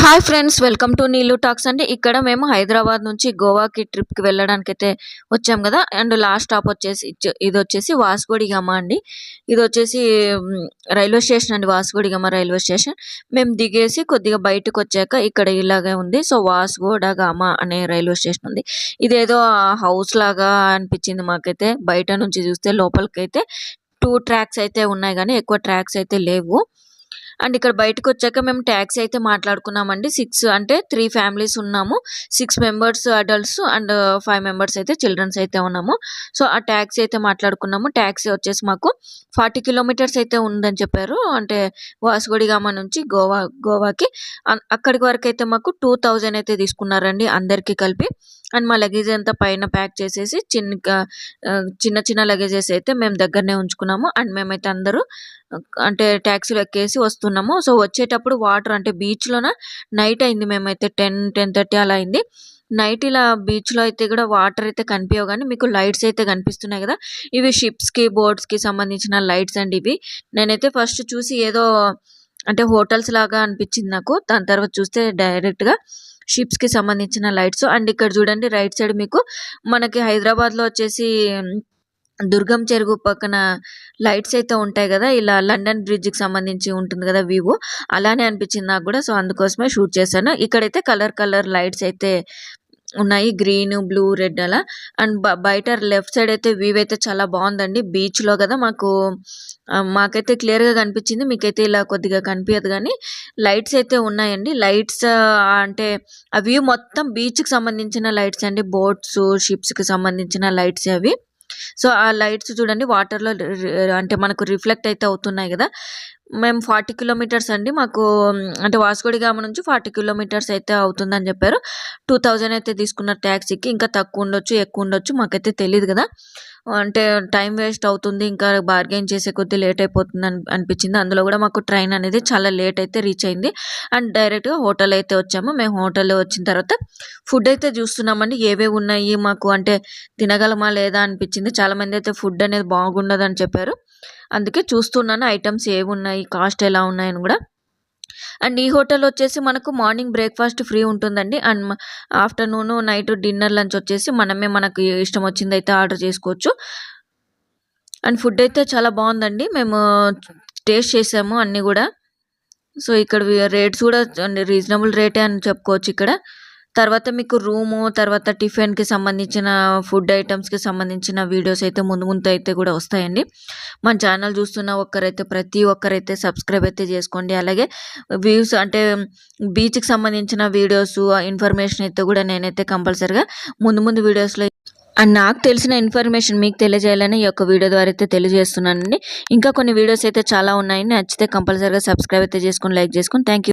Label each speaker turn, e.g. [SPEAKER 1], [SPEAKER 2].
[SPEAKER 1] Hi friends welcome to Neellu talks అండి. ఇక్కడ మేము హైదరాబాద్ నుంచి గోవాకి ట్రిప్కి వెళ్ళడానికి అయితే వచ్చాం కదా. అండ్ లాస్ట్ స్టాప్ వచ్చేసి ఇది వచ్చేసి వాస్కోడిగమ్మ అండి. ఇది వచ్చేసి రైల్వే స్టేషన్ అండి. Vasco da Gama railway station. మేము దిగేసి కొద్దిగా బయటకు వచ్చాక ఇక్కడ ఇలాగే ఉంది. సో వాస్కోడగామ అనే రైల్వే స్టేషన్ ఉంది. ఇదేదో హౌస్ లాగా అనిపించింది మాకైతే. బయట నుంచి చూస్తే లోపలికైతే టూ ట్రాక్స్ అయితే ఉన్నాయి కానీ ఎక్కువ ట్రాక్స్ అయితే లేవు. అండ్ ఇక్కడ బయటకు వచ్చాక మేము ట్యాక్సీ అయితే మాట్లాడుకున్నామండి. సిక్స్ అంటే త్రీ ఫ్యామిలీస్ ఉన్నాము. Six members adults and five members అయితే చిల్డ్రన్స్ అయితే ఉన్నాము. సో ఆ ట్యాక్సీ అయితే మాట్లాడుకున్నాము. ట్యాక్సీ వచ్చేసి మాకు ఫార్టీ కిలోమీటర్స్ అయితే ఉందని చెప్పారు. అంటే వాసుగొడిగామ నుంచి గోవా గోవాకి. అక్కడికి వరకు అయితే మాకు టూ థౌజండ్ అయితే తీసుకున్నారండి అందరికీ కలిపి. అండ్ మా లగేజ్ అంతా పైన ప్యాక్ చేసేసి చిన్న చిన్న చిన్న లగేజెస్ అయితే మేము దగ్గరనే ఉంచుకున్నాము. అండ్ మేమైతే అందరూ అంటే ట్యాక్సీలు ఎక్కేసి వస్తున్నాము. సో వచ్చేటప్పుడు వాటర్ అంటే బీచ్లోన నైట్ అయింది మేమైతే టెన్ టెన్ థర్టీ అలా అయింది. నైట్ ఇలా బీచ్లో అయితే కూడా వాటర్ అయితే కనిపించవు కానీ మీకు లైట్స్ అయితే కనిపిస్తున్నాయి కదా. ఇవి షిప్స్కి బోట్స్కి సంబంధించిన లైట్స్ అండి ఇవి. నేనైతే ఫస్ట్ చూసి ఏదో అంటే హోటల్స్ లాగా అనిపించింది నాకు. దాని తర్వాత చూస్తే డైరెక్ట్గా షిప్స్కి సంబంధించిన లైట్స్ అండ్ ఇక్కడ చూడండి రైట్ సైడ్ మీకు మనకి హైదరాబాద్లో వచ్చేసి దుర్గం చెరువు పక్కన లైట్స్ అయితే ఉంటాయి కదా. ఇలా లండన్ బ్రిడ్జ్కి సంబంధించి ఉంటుంది కదా వివో అలానే అనిపించింది నాకు కూడా. సో అందుకోసమే షూట్ చేశాను. ఇక్కడైతే కలర్ కలర్ లైట్స్ అయితే ఉన్నాయి. గ్రీన్ బ్లూ రెడ్ అలా. అండ్ బయట లెఫ్ట్ సైడ్ అయితే వ్యూ అయితే చాలా బాగుందండి. బీచ్లో కదా మాకు మాకైతే క్లియర్గా కనిపించింది. మీకైతే ఇలా కొద్దిగా కనిపించదు కానీ లైట్స్ అయితే ఉన్నాయండి. లైట్స్ అంటే ఆ వ్యూ మొత్తం బీచ్కి సంబంధించిన లైట్స్ అండి. బోట్స్ షిప్స్కి సంబంధించిన లైట్స్ అవి. సో ఆ లైట్స్ చూడండి వాటర్లో అంటే మనకు రిఫ్లెక్ట్ అయితే అవుతున్నాయి కదా. మేము ఫార్టీ కిలోమీటర్స్ అండి. మాకు అంటే అంటే వాస్కోడిగామ నుంచి ఫార్టీ కిలోమీటర్స్ అయితే అవుతుందని చెప్పారు. టూ థౌజండ్ అయితే తీసుకున్నారు ట్యాక్సీకి ఇంకా తక్కువ ఉండొచ్చు ఎక్కువ ఉండొచ్చు మాకైతే తెలియదు కదా. అంటే టైం వేస్ట్ అవుతుంది ఇంకా బార్గెన్ చేసే కొద్దీ లేట్ అయిపోతుంది అని అనిపించింది. అందులో కూడా మాకు ట్రైన్ అనేది చాలా లేట్ అయితే రీచ్ అయింది. అండ్ డైరెక్ట్గా హోటల్ అయితే వచ్చాము. మేము హోటల్ వచ్చిన తర్వాత ఫుడ్ అయితే చూస్తున్నామండి. ఏవేవి ఉన్నాయి మాకు అంటే తినగలమా లేదా అనిపించింది. చాలా మంది అయితే ఫుడ్ అనేది బాగుండదు అని చెప్పారు. అందుకే చూస్తున్నాను ఐటమ్స్ ఏమున్నాయి ఉన్నాయి కాస్ట్ ఎలా ఉన్నాయని కూడా. అండ్ ఈ హోటల్ వచ్చేసి మనకు మార్నింగ్ బ్రేక్ఫాస్ట్ ఫ్రీ ఉంటుందండి. And afternoon night dinner lunch వచ్చేసి మనమే మనకు ఇష్టం వచ్చింది అయితే ఆర్డర్ చేసుకోవచ్చు. అండ్ ఫుడ్ అయితే చాలా బాగుందండి. మేము టేస్ట్ చేసాము అన్నీ కూడా. సో ఇక్కడ రేట్స్ కూడా రీజనబుల్ రేటే అని చెప్పుకోవచ్చు ఇక్కడ. తర్వాత మీకు రూము తర్వాత టిఫిన్కి సంబంధించిన ఫుడ్ ఐటమ్స్కి సంబంధించిన వీడియోస్ అయితే ముందు ముందు అయితే కూడా వస్తాయండి. మన ఛానల్ చూస్తున్న ఒక్కరైతే ప్రతి ఒక్కరైతే సబ్స్క్రైబ్ అయితే చేసుకోండి. అలాగే వ్యూస్ అంటే బీచ్కి సంబంధించిన వీడియోస్ ఇన్ఫర్మేషన్ అయితే కూడా నేనైతే కంపల్సరిగా ముందు ముందు వీడియోస్లో అండ్ నాకు తెలిసిన ఇన్ఫర్మేషన్ మీకు తెలియజేయాలని ఈ యొక్క వీడియో ద్వారా అయితే తెలియజేస్తున్నానండి. ఇంకా కొన్ని వీడియోస్ అయితే చాలా ఉన్నాయి నచ్చితే కంపల్సరిగా సబ్స్క్రైబ్ అయితే చేసుకొని లైక్ చేసుకొని థ్యాంక్ యూ